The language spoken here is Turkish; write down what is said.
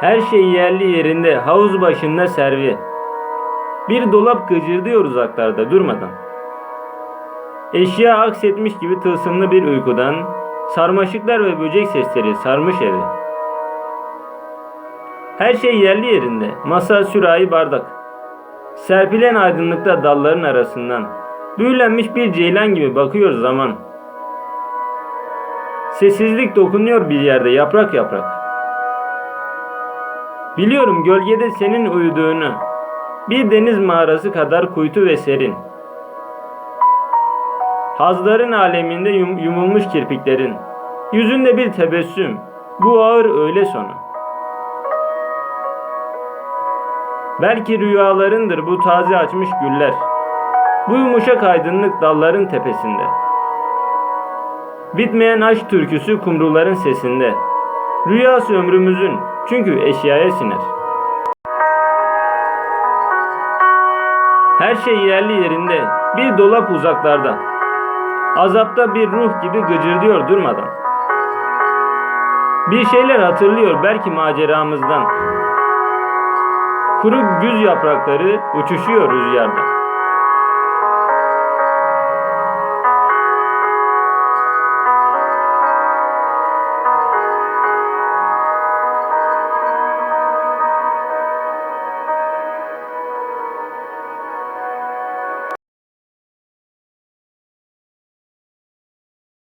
Her şey yerli yerinde, havuz başında servi. Bir dolap gıcırdıyor uzaklarda durmadan. Eşya aksetmiş gibi tılsımlı bir uykudan, sarmaşıklar ve böcek sesleri sarmış evi. Her şey yerli yerinde, masa, sürahi, bardak. Serpilen aydınlıkta dalların arasından, büyülenmiş bir ceylan gibi bakıyor zaman. Sessizlik dokunuyor bir yerde yaprak yaprak. Biliyorum gölgede senin uyuduğunu, bir deniz mağarası kadar kuytu ve serin. Hazların aleminde yum- yumulmuş kirpiklerin, yüzünde bir tebessüm, bu ağır öğle sonu. Belki rüyalarındır bu taze açmış güller, bu yumuşak aydınlık dalların tepesinde. Bitmeyen aşk türküsü kumruların sesinde. Rüyası ömrümüzün çünkü eşyaya siner. Her şey yerli yerinde, bir dolap uzaklarda. Azapta bir ruh gibi gıcırdıyor durmadan. Bir şeyler hatırlıyor belki maceramızdan. Kuru güz yaprakları uçuşuyor rüzgarda.